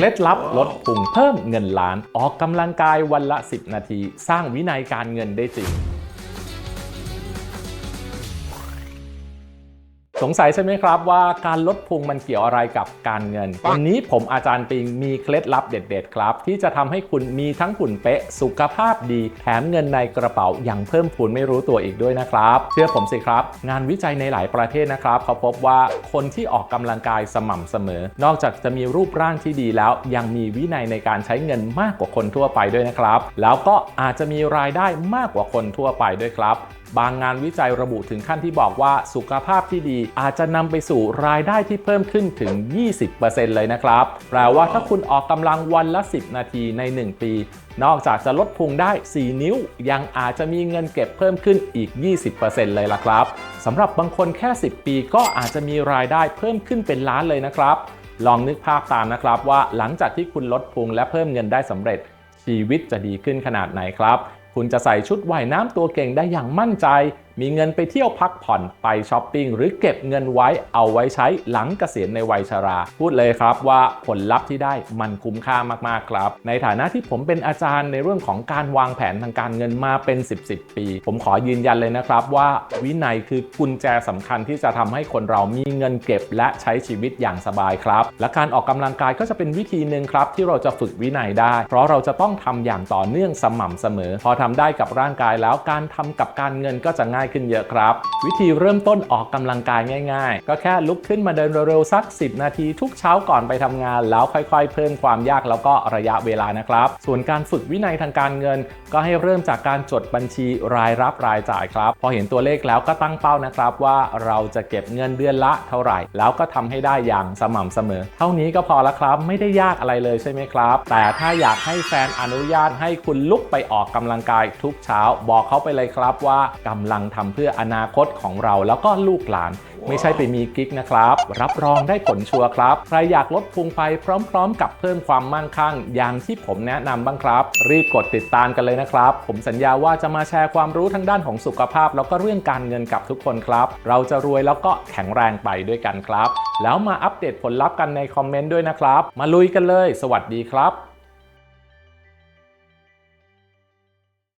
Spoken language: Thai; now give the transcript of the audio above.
เคล็ดลับลดพุงเพิ่มเงินล้าน ออกกำลังกายวันละ 10 นาที สร้างวินัยการเงินได้จริง สงสัยใช่ไหมครับว่าการลดพุงมันเกี่ยวอะไรกับการเงิน วันนี้ผมอาจารย์ปิงมีเคล็ดลับเด็ด ๆ ครับ ที่จะทำให้คุณมีทั้งหุ่นเป๊ะ สุขภาพดี แถมเงินในกระเป๋ายังเพิ่มพูนไม่รู้ตัวอีกด้วยนะครับ เชื่อผมสิครับ งานวิจัยในหลายประเทศนะครับ เขาพบว่าคนที่ออกกำลังกายสม่ำเสมอ นอกจากจะมีรูปร่างที่ดีแล้ว ยังมีวินัยในการใช้เงินมากกว่าคนทั่วไปด้วยนะครับ แล้วก็อาจจะมีรายได้มากกว่าคนทั่วไปด้วยครับ บางงานวิจัยระบุถึงขั้นที่บอกว่าสุขภาพที่ดีอาจจะนำไปสู่รายได้ที่เพิ่มขึ้นถึง 20%เลยนะครับ แปลว่าถ้าคุณออกกำลังวันละ 10 นาทีใน 1 ปี นอกจากจะลดพุงได้ 4 นิ้ว ยังอาจจะมีเงินเก็บเพิ่มขึ้นอีก 20%เลยล่ะครับสำหรับบางคนแค่ 10 ปีก็อาจจะมีรายได้เพิ่มขึ้นเป็นล้านเลยนะครับ ลองนึกภาพตามนะครับว่าหลังจากที่คุณลดพุงและเพิ่มเงินได้สำเร็จชีวิตจะดีขึ้นขนาดไหนครับ คุณจะใส่ชุดว่ายน้ำตัวเก่งได้อย่างมั่นใจ มีเงินไปเที่ยวพักผ่อนไปช้อปปิ้งหรือเก็บเงินไว้เอาไว้ใช้หลังเกษียณในวัยชรา พูดเลยครับว่าผลลัพธ์ที่ได้มันคุ้มค่ามากๆครับ ในฐานะที่ผมเป็นอาจารย์ในเรื่องของการวางแผนทางการเงินมาเป็น 10 10ปี ผมขอยืนยันเลยนะครับว่าวินัยคือกุญแจสำคัญที่จะทำให้คนเรามีเงินเก็บ และใช้ชีวิตอย่างสบายครับ และการออกกำลังกายก็จะเป็นวิธีหนึ่งครับ ที่เราจะฝึกวินัยได้ เพราะเราจะต้องทำอย่างต่อเนื่องสม่ำเสมอ พอทำได้กับร่างกายแล้วการทำกับการเงินก็จะง่ายขึ้นเยอะครับ วิธีเริ่มต้นออกกำลังกายง่าย ๆ ก็แค่ลุกขึ้นมาเดินเร็วๆสัก 10 นาทีทุกเช้าก่อนไปทำงาน แล้วค่อยๆ เพิ่มความยากแล้วก็ระยะเวลานะครับ ส่วนการฝึกวินัยทางการเงิน ก็ให้เริ่มจากการจดบัญชีรายรับรายจ่ายครับ พอเห็นตัวเลขแล้วก็ตั้งเป้านะครับ ว่าเราจะเก็บเงินเดือนละเท่าไหร่ แล้วก็ทำให้ได้อย่างสม่ำเสมอ เท่านี้ก็พอแล้วครับไม่ได้ยากอะไรเลยใช่ไหมครับ แต่ถ้าอยากให้แฟนอนุญาตให้คุณลุกไปออกกำลังกายทุกเช้า บอกเขาไปเลยครับว่ากำลังทำเพื่ออนาคตของเราแล้วก็ลูกหลาน ไม่ใช่ไปมีกิ๊กนะครับ รับรองได้ผลชัวร์ครับ ใครอยากลดพุงไปพร้อมๆ กับเพิ่มความมั่งคั่ง อย่างที่ผมแนะนำบ้างครับ รีบกดติดตามกันเลยนะครับ ผมสัญญาว่าจะมาแชร์ความรู้ทั้งด้านของสุขภาพ แล้วก็เรื่องการเงินกับทุกคนครับ เราจะรวยแล้วก็แข็งแรงไปด้วยกันครับ แล้วมาอัปเดตผลลัพธ์กันในคอมเมนต์ด้วยนะครับ มาลุยกันเลย สวัสดีครับ